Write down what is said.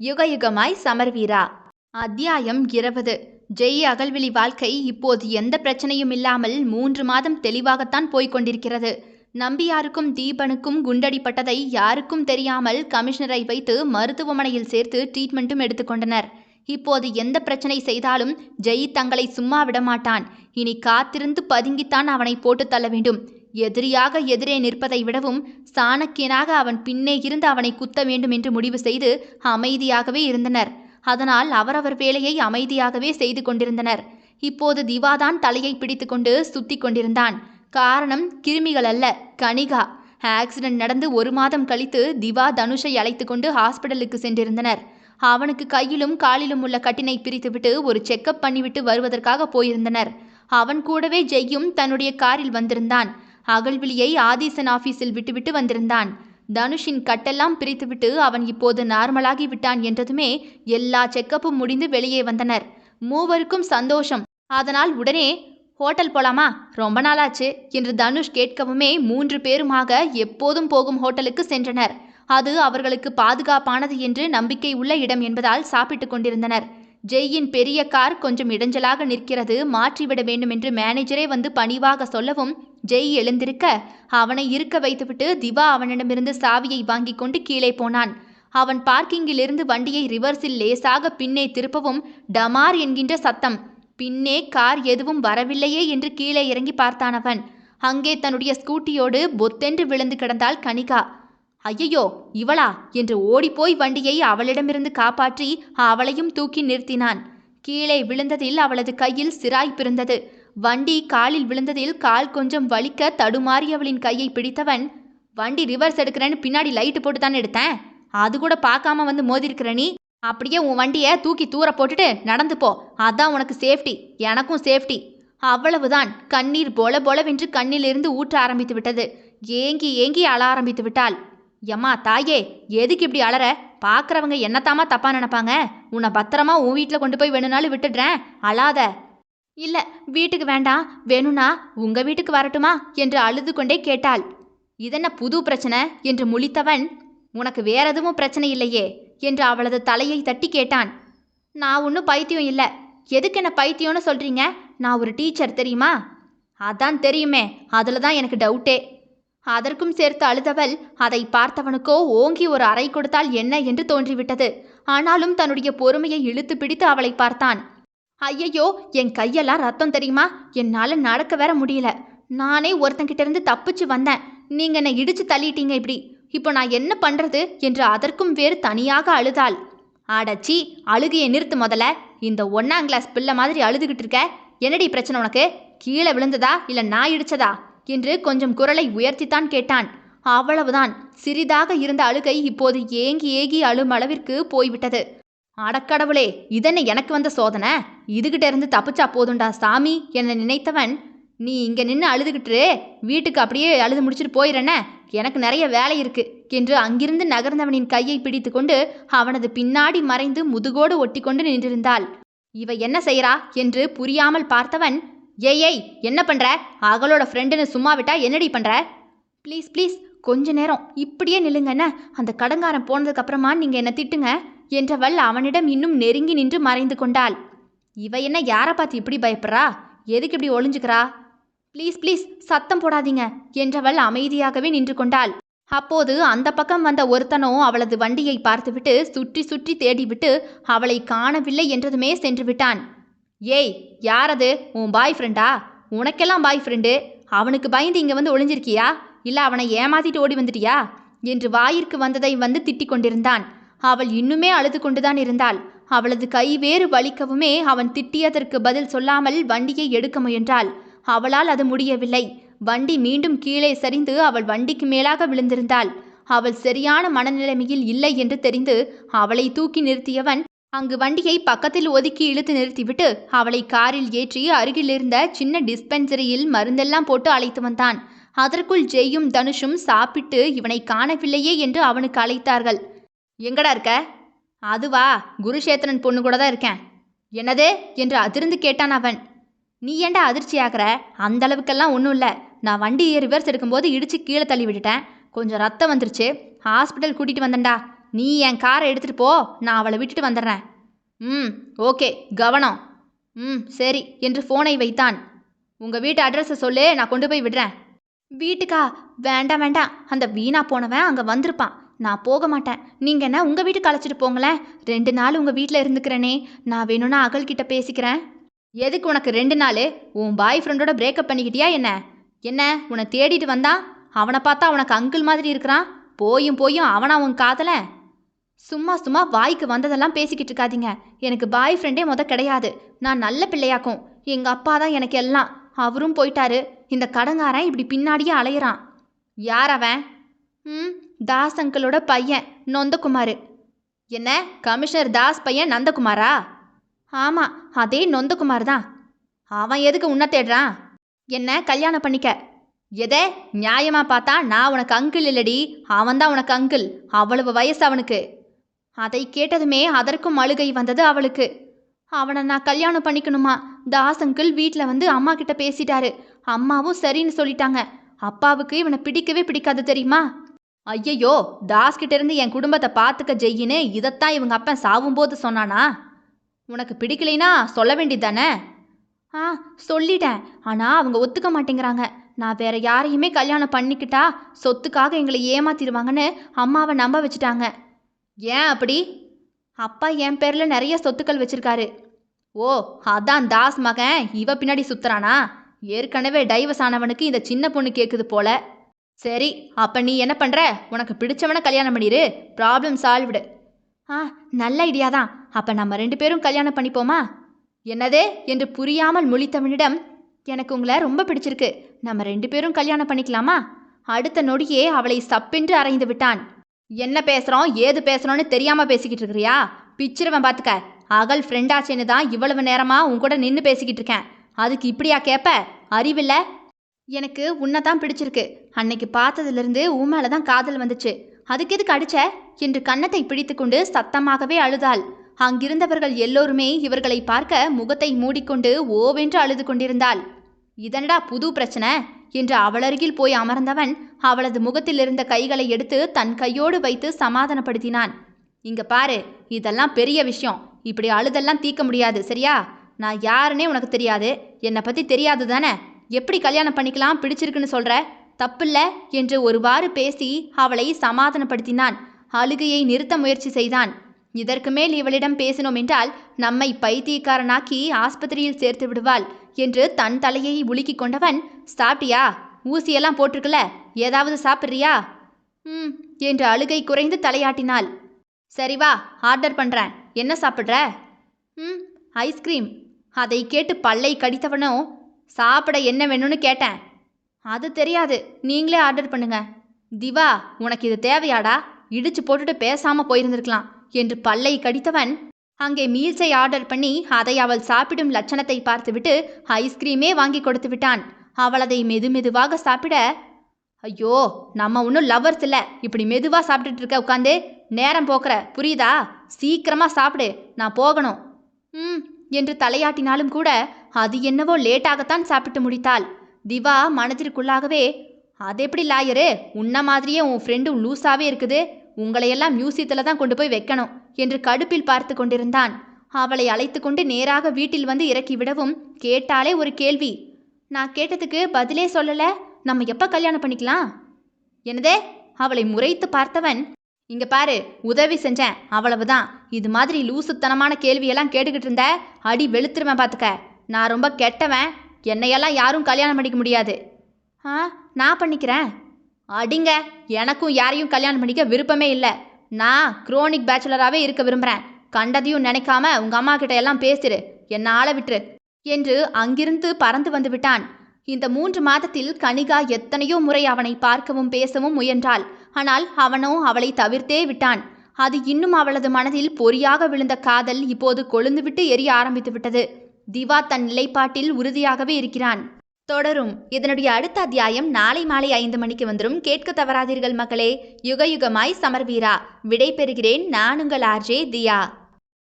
யுகயுகமாய் சமர்வீரா. அத்தியாயம் இருபது. ஜெய் அகல்விழி வாழ்க்கை இப்போது எந்த பிரச்சனையும் இல்லாமல் மூன்று மாதம் தெளிவாகத்தான் போய்க் கொண்டிருக்கிறது. நம்பியாருக்கும் தீபனுக்கும் குண்டடிப்பட்டதை யாருக்கும் தெரியாமல் கமிஷனரை வைத்து மருத்துவமனையில் சேர்த்து ட்ரீட்மெண்ட்டும் எடுத்துக்கொண்டனர் இப்போது எந்த பிரச்சனை செய்தாலும் ஜெய் தங்களை சும்மா விடமாட்டான். இனி காத்திருந்து பதுங்கித்தான் அவனை போட்டு தள்ள வேண்டும். எதிரியாக எதிரே நிற்பதை விடவும் சாணக்கியனாக அவன் பின்னே இருந்து அவனை குத்த வேண்டும் என்று முடிவு செய்து அமைதியாகவே இருந்தனர். அதனால் அவரவர் வேலையை அமைதியாகவே செய்து கொண்டிருந்தனர். இப்போது திவாதான் தலையை பிடித்துக்கொண்டு சுத்தி கொண்டிருந்தான். காரணம் கிருமிகள் அல்ல கனிகா ஆக்சிடென்ட் நடந்து ஒரு மாதம் கழித்து திவா தனுஷை அழைத்து கொண்டு ஹாஸ்பிடலுக்கு சென்றிருந்தனர். அவனுக்கு கையிலும் காலிலும் உள்ள கட்டினை பிரித்துவிட்டு ஒரு செக்கப் பண்ணிவிட்டு வருவதற்காக போயிருந்தனர். அவன் கூடவே ஜெய்யும் தன்னுடைய காரில் வந்திருந்தான். அகல்விழியை ஆதீசன் ஆபீஸில் விட்டுவிட்டு வந்திருந்தான். தனுஷின் கட்டெல்லாம் பிரித்துவிட்டு அவன் இப்போது நார்மலாகி விட்டான் என்றதுமே எல்லா செக்கப்பும் முடிந்து வெளியே வந்தனர். மூவருக்கும் சந்தோஷம். அதனால் உடனே ஹோட்டல் போலாமா? ரொம்ப நாளாச்சு என்று தனுஷ் கேட்கவுமே மூன்று பேருமாக எப்போதும் போகும் ஹோட்டலுக்கு சென்றனர். அது அவர்களுக்கு பாதுகாப்பானது என்று நம்பிக்கை உள்ள இடம் என்பதால் சாப்பிட்டு கொண்டிருந்தனர். ஜெய்யின் பெரிய கார் கொஞ்சம் இடைஞ்சலாக நிற்கிறது மாற்றிவிட வேண்டும் என்று மேனேஜரே வந்து பணிவாக சொல்லவும் ஜெய் எழுந்திருக்க அவனை இருக்க வைத்துவிட்டு திவா அவனிடமிருந்து சாவியை வாங்கி கொண்டு கீழே போனான். அவன் பார்க்கிங்கிலிருந்து வண்டியை ரிவர்ஸில் லேசாக பின்னே திருப்பவும் டமார் என்கின்ற சத்தம். பின்னே கார் எதுவும் வரவில்லையே என்று கீழே இறங்கி பார்த்தானவன் அங்கே தன்னுடைய ஸ்கூட்டியோடு பொத்தென்று விழுந்து கிடந்தாள் கனிகா. ஐயையோ இவளா? என்று ஓடிப்போய் வண்டியை அவளிடமிருந்து காப்பாற்றி அவளையும் தூக்கி நிறுத்தினான். கீழே விழுந்ததில் அவளது கையில் சிராய் பிறந்தது. வண்டி காலில் விழுந்ததில் கால் கொஞ்சம் வலிக்க தடுமாறி அவளின் கையை பிடித்தவன் வண்டி ரிவர்ஸ் எடுக்கிறேன்னு பின்னாடி லைட்டு போட்டு தானே எடுத்தேன்? அது கூட பார்க்காம வந்து மோதிருக்கிற நீ? அப்படியே உன் வண்டியை தூக்கி தூர போட்டுட்டு நடந்து போ. அதான் உனக்கு சேஃப்டி எனக்கும் சேஃப்டி அவ்வளவுதான். கண்ணீர் போல போலவென்று கண்ணிலிருந்து ஊற்ற ஆரம்பித்து விட்டது. ஏங்கி ஏங்கி அழ ஆரம்பித்து விட்டாள். எம்மா தாயே எதுக்கு இப்படி அலற? பார்க்குறவங்க என்னத்தாமா தப்பா நினைப்பாங்க? உன்னை பத்திரமா உன் வீட்டில் கொண்டு போய் வேணும்னாலும் விட்டுடுறேன். அழாத. இல்லை வீட்டுக்கு வேண்டாம் வேணும்னா உங்க வீட்டுக்கு வரட்டுமா? என்று அழுது கொண்டே கேட்டாள். இதென்ன புது பிரச்சனை? என்று முழித்தவன் உனக்கு வேற எதுவும் பிரச்சனை இல்லையே? என்று அவளது தலையை தட்டி கேட்டான். நான் ஒன்றும் பைத்தியம் இல்லை. எதுக்கு என்ன பைத்தியம்னு சொல்றீங்க? நான் ஒரு டீச்சர் தெரியுமா? அதான் தெரியுமே. அதில் தான் எனக்கு டவுட்டே. அதற்கும் சேர்த்து அழுதவள் அதை பார்த்தவனுக்கோ ஓங்கி ஒரு அறை கொடுத்தால் என்ன என்று தோன்றிவிட்டது. ஆனாலும் தன்னுடைய பொறுமையை இழுத்து பிடித்து அவளை பார்த்தான். ஐயையோ என் கையெல்லாம் ரத்தம் தெரியுமா? என்னால் நடக்க வேற முடியல. நானே ஒருத்தங்கிட்ட இருந்து தப்பிச்சு வந்தேன். நீங்க என்னை இடிச்சு தள்ளிட்டீங்க இப்படி. இப்போ நான் என்ன பண்றது என்று அதற்கும் வேறு தனியாக அழுதாள். அடச்சி அழுகையை நிறுத்து முதல்ல. இந்த ஒன்னாம் கிளாஸ் பிள்ளை மாதிரி அழுதுகிட்டு இருக்க. என்னடி பிரச்சனை உனக்கு? கீழே விழுந்ததா? இல்லை நான் இடிச்சதா? என்று கொஞ்சம் குரலை உயர்த்தித்தான் கேட்டான். அவ்வளவுதான். சிறிதாக இருந்த அழுகை இப்போது ஏங்கி ஏகி அழும் அளவிற்கு போய்விட்டது. அடக்கடவுளே இதென்ன எனக்கு வந்த சோதனை? இதுகிட்ட இருந்து தப்பிச்சா போதுண்டா சாமி. என்னை நினைத்தவன் நீ இங்கே நின்று அழுதுகிட்டு வீட்டுக்கு அப்படியே அழுது முடிச்சுட்டு போயிடனே எனக்கு நிறைய வேலை இருக்கு. என்று அங்கிருந்து நகர்ந்தவனின் கையை பிடித்து கொண்டு அவனது பின்னாடி மறைந்து முதுகோடு ஒட்டி கொண்டு நின்றிருந்தாள். இவ என்ன செய்யறா என்று புரியாமல் பார்த்தவன் ஏய் ஏய் என்ன பண்ற? அவளோட ஃப்ரெண்டுன்னு சும்மா விட்டா என்னடி பண்ற? ப்ளீஸ் ப்ளீஸ் கொஞ்ச நேரம் இப்படியே நில்லுங்கண்ணே. அந்த கடங்காரன் போனதுக்கப்புறமா நீங்கள் என்னை திட்டுங்க. என்றவள் அவனிடம் இன்னும் நெருங்கி நின்று மறைந்து கொண்டாள். இவ என்ன யாரை பார்த்து இப்படி பயப்படுறா? எதுக்கு இப்படி ஒளிஞ்சுக்கிறா? ப்ளீஸ் ப்ளீஸ் சத்தம் போடாதீங்க என்றவள் அமைதியாகவே நின்று கொண்டாள். அப்போது அந்த பக்கம் வந்த ஒருத்தனோ அவளது வண்டியை பார்த்துவிட்டு சுற்றி சுற்றி தேடிவிட்டு அவளை காணவில்லை என்றதுமே சென்று விட்டான். ஏய் யாரது? உன் பாய் ஃப்ரெண்டா உனக்கெல்லாம் பாய் ஃப்ரெண்டு அவனுக்கு பயந்து இங்கே வந்து ஒளிஞ்சிருக்கியா? இல்லை அவனை ஏமாத்திட்டு ஓடி வந்துட்டியா? என்று வாயிற்கு வந்ததை வந்து திட்டிக் கொண்டிருந்தான். அவள் இன்னுமே அழுது கொண்டுதான் இருந்தாள். அவளது கை வேறு வலிக்கவுமே அவன் திட்டியதற்கு பதில் சொல்லாமல் வண்டியை எடுக்க முயன்றாள். அவளால் அது முடியவில்லை. வண்டி மீண்டும் கீழே சரிந்து அவள் வண்டிக்கு மேலாக விழுந்திருந்தாள். அவள் சரியான மனநிலைமையில் இல்லை என்று தெரிந்து அவளை தூக்கி நிறுத்தியவன் அங்கு வண்டியை பக்கத்தில் ஒதுக்கி இழுத்து நிறுத்திவிட்டு அவளை காரில் ஏற்றி அருகிலிருந்த சின்ன டிஸ்பென்சரியில் மருந்தெல்லாம் போட்டு அழைத்து வந்தான். அதற்குள் ஜெய்யும் தனுஷும் சாப்பிட்டு இவனை காணவில்லையே என்று அவனுக்கு அழைத்தார்கள். எங்கடா இருக்க? அதுவா குருஷேத்திரன் பொண்ணு கூட தான் இருக்கேன். என்னது? என்று அதிர்ந்து கேட்டான் அவன். நீ ஏன்டா அதிர்ச்சி ஆகிற? அந்த அளவுக்கெல்லாம் ஒன்றும் இல்லை. நான் வண்டியை ரிவர்ஸ் எடுக்கும்போது இடித்து கீழே தள்ளி விட்டுட்டேன். கொஞ்சம் ரத்தம் வந்துருச்சு. ஹாஸ்பிட்டல் கூட்டிகிட்டு வந்தேன்டா. நீ என் காரை எடுத்துகிட்டு போ. நான் அவளை விட்டுட்டு வந்துடுறேன். ம் ஓகே கவனம். ம் சரி என்று ஃபோனை வைத்தான். உங்கள் வீட்டு அட்ரஸை சொல்லு நான் கொண்டு போய் விடுறேன். வீட்டுக்கா வேண்டாம் வேண்டாம். அந்த வீணா போனவன் அங்கே வந்திருப்பான். நான் போக மாட்டேன். நீங்கள் என்ன உங்கள் வீட்டுக்கு அழைச்சிட்டு போங்களேன்? ரெண்டு நாள் உங்கள் வீட்டில் இருந்துக்கிறேனே. நான் வேணும்னா அகல்கிட்ட பேசிக்கிறேன். எதுக்கு உனக்கு ரெண்டு நாள்? உன் பாய் ஃப்ரெண்டோட பிரேக்கப் பண்ணிக்கிட்டியா என்ன? என்ன உன்னை தேடிட்டு வந்தான் அவனை பார்த்தா உனக்கு அங்கிள் மாதிரி இருக்கிறான்? போயும் போயும் அவனா உன் காதல? சும்மா சும்மா வாய்க்கு வந்ததெல்லாம் பேசிக்கிட்டு இருக்காதீங்க. எனக்கு பாய் ஃப்ரெண்டே முத கிடையாது. நான் நல்ல பிள்ளையாக்கும். எங்கள் அப்பா தான் எனக்கு எல்லாம். அவரும் போயிட்டாரு. இந்த கடங்காரன் இப்படி பின்னாடியே அலையிறான். யார் அவன்? ம் தாஸ் அங்கிளோட பையன் நொந்தகுமார். என்ன கமிஷனர் தாஸ் பையன் நந்தகுமாரா? ஆமாம் அதே நொந்தகுமார் தான். அவன் எதுக்கு உன்னை தேடுறான்? என்ன கல்யாணம் பண்ணிக்க. எதே நியாயமா பார்த்தா நான் உனக்கு அங்கிள் இல்லடி அவன்தான் உனக்கு அங்கிள் அவ்வளவு வயசு அவனுக்கு. அதை கேட்டதுமே அதற்கும் அழுகை வந்தது அவளுக்கு. அவனை நான் கல்யாணம் பண்ணிக்கணுமா? தாஸ் அங்கிள் வீட்டில் வந்து அம்மா கிட்ட பேசிட்டாரு. அம்மாவும் சரின்னு சொல்லிட்டாங்க. அப்பாவுக்கு இவனை பிடிக்கவே பிடிக்காது தெரியுமா? ஐயையோ தாஸ் கிட்ட இருந்து என் குடும்பத்தை பார்த்துக்க ஜெயின்னு இதைத்தான் இவங்க அப்பன் சாவும்போது சொன்னானா? உனக்கு பிடிக்கலைனா சொல்ல வேண்டியதானே ஆ சொல்லிட்டேன். ஆனால் அவங்க ஒத்துக்க மாட்டேங்கிறாங்க. நான் வேற யாரையுமே கல்யாணம் பண்ணிக்கிட்டா சொத்துக்காக எங்களை ஏமாத்திடுவாங்கன்னு அம்மாவை நம்ப வச்சுட்டாங்க. ஏன் அப்படி? அப்பா என் பேரில் நிறைய சொத்துக்கள் வச்சிருக்காரு. ஓ அதான் தாஸ் மகன். இவ பின்னாடி சுத்துறானா? ஏற்கனவே டைவர்ஸ் ஆனவனுக்கு இந்த சின்ன பொண்ணு கேட்குது போல. சரி அப்போ நீ என்ன பண்ணுற உனக்கு பிடிச்சவனை கல்யாணம் பண்ணிடு ப்ராப்ளம் சால்வ்டு ஆ நல்ல ஐடியா தான். அப்போ நம்ம ரெண்டு பேரும் கல்யாணம் பண்ணிப்போமா? என்னதே? என்று புரியாமல் முழித்தவனிடம் எனக்கு உங்களை ரொம்ப பிடிச்சிருக்கு. நம்ம ரெண்டு பேரும் கல்யாணம் பண்ணிக்கலாமா? அடுத்த நொடியே அவளை சப்பென்று அறைந்து விட்டான். என்ன பேசுகிறோம் ஏது பேசுகிறோன்னு தெரியாமல் பேசிக்கிட்டு இருக்கிறியா? பிச்சிருவன் பார்த்துக்க அகல் ஃப்ரெண்டாச்சேன்னு தான் இவ்வளவு நேரமாக உன் கூட நின்று பேசிக்கிட்டு இருக்கேன். அதுக்கு இப்படியா கேட்ப அறிவில்ல? எனக்கு உன்னை தான் பிடிச்சிருக்கு. அன்னைக்கு பார்த்ததுலேருந்து உன் மேலே தான் காதல் வந்துச்சு. அதுக்கு எதுக்கு அடிச்ச? என்று கன்னத்தை பிடித்துக்கொண்டு சத்தமாகவே அழுதாள். அங்கிருந்தவர்கள் எல்லோருமே இவர்களை பார்க்க முகத்தை மூடிக்கொண்டு ஓவென்று அழுது கொண்டிருந்தாள். இதனடா புது பிரச்சனை. என்று அவளருகில் போய் அமர்ந்தவன் அவளது முகத்தில் இருந்த கைகளை எடுத்து தன் கையோடு வைத்து சமாதானப்படுத்தினான். இங்க பாரு இதெல்லாம் பெரிய விஷயம். இப்படி அழுதெல்லாம் தீர்க்க முடியாது சரியா? நான் யாருன்னே உனக்கு தெரியாது. என்னை பத்தி தெரியாது தானே? எப்படி கல்யாணம் பண்ணிக்கலாம் பிடிச்சிருக்குன்னு சொல்ற? தப்பில்ல என்று ஒருவாறு பேசி அவளை சமாதானப்படுத்தினான். அழுகையை நிறுத்த முயற்சி செய்தான். இதற்கு மேல் இவளிடம் பேசினோம் என்றால் நம்மை பைத்தியக்காரனாக்கி ஆஸ்பத்திரியில் சேர்த்து விடுவாள். என்று தன் தலையை உலுக்கிக் கொண்டவன் சாப்பிட்டியா? ஊசியெல்லாம் போட்டிருக்குல ஏதாவது சாப்பிட்றியா? ம் என்று அழுகை குறைந்து தலையாட்டினாள். சரி வா ஆர்டர் பண்ணுறேன் என்ன சாப்பிட்ற? ம் ஐஸ்கிரீம். அதை கேட்டு பல்லை கடித்தவனோ சாப்பிட என்ன வேணும்னு கேட்டேன். அது தெரியாது நீங்களே ஆர்டர் பண்ணுங்க. திவா உனக்கு இது தேவையாடா? இடிச்சு போட்டுட்டு பேசாம போயிருந்திருக்கலாம் என்று பல்லை கடித்தவன் அங்கே மீல்ஸை ஆர்டர் பண்ணி அதை அவள் சாப்பிடும் லட்சணத்தை பார்த்துவிட்டு ஐஸ்கிரீமே வாங்கி கொடுத்து விட்டான். அவள் அதை மெது மெதுவாக சாப்பிட ஐயோ நம்ம ஒன்றும் லவ்வர்ஸ் இல்லை. இப்படி மெதுவாக சாப்பிட்டுட்டு இருக்க உட்காந்து. நேரம் போக்குற. புரியுதா? சீக்கிரமாக சாப்பிடு. நான் போகணும். ம் என்று தலையாட்டினாலும் கூட அது என்னவோ லேட்டாகத்தான் சாப்பிட்டு முடித்தாள். திவா மனதிற்குள்ளாகவே அது எப்படி லாயரு உன்ன மாதிரியே உன் ஃப்ரெண்டு லூஸாகவே இருக்குது. உங்களையெல்லாம் மியூசியத்தில் தான் கொண்டு போய் வைக்கணும். என்று கடுப்பில் பார்த்து கொண்டிருந்தான். அவளை அழைத்து கொண்டு நேராக வீட்டில் வந்து இறக்கி விடவும் கேட்டாலே ஒரு கேள்வி. நான் கேட்டதுக்கு பதிலே சொல்லல. நம்ம எப்ப கல்யாணம் பண்ணிக்கலாம்? என்னதே? அவளை முறைத்து பார்த்தவன். இங்க பாரு உதவி செஞ்சேன். அவ்வளவுதான். இது மாதிரி லூசுத்தனமான கேள்வியெல்லாம் கேட்டுக்கிட்டு இருந்த அடி வெளுத்துருவேன் பார்த்துக்க நான் ரொம்ப கெட்டவன். என்னையெல்லாம் யாரும் கல்யாணம் பண்ணிக்க முடியாது. ஆ நான் பண்ணிக்கிறேன். அடிங்க. எனக்கும் யாரையும் கல்யாணம் பண்ணிக்க விருப்பமே இல்லை. நான் குரோனிக் பேச்சுலராகவே இருக்க விரும்புகிறேன் கண்டதையும் நினைக்காம உங்க அம்மா கிட்ட எல்லாம் பேசிரு. என்ன ஆள விட்டுரு. என்று அங்கிருந்து பறந்து வந்து விட்டான். இந்த மூன்று மாதத்தில் கனிகா எத்தனையோ முறை அவனை பார்க்கவும் பேசவும் முயன்றாள். ஆனால் அவனோ அவளை தவிர்த்தே விட்டான். அது இன்னும் அவளது மனதில் பொறியாக விழுந்த காதல் இப்போது கொழுந்துவிட்டு எரிய ஆரம்பித்து விட்டது திவா தன் நிலைப்பாட்டில் உறுதியாகவே இருக்கிறான். தொடரும். இதனுடைய அடுத்த அத்தியாயம் நாளை மாலை ஐந்து மணிக்கு வந்துடும் கேட்க தவறாதீர்கள் மக்களே. யுக யுகமாய் சமர்வீரா. விடை பெறுகிறேன் நான் உங்கள் ஆர்ஜே தியா.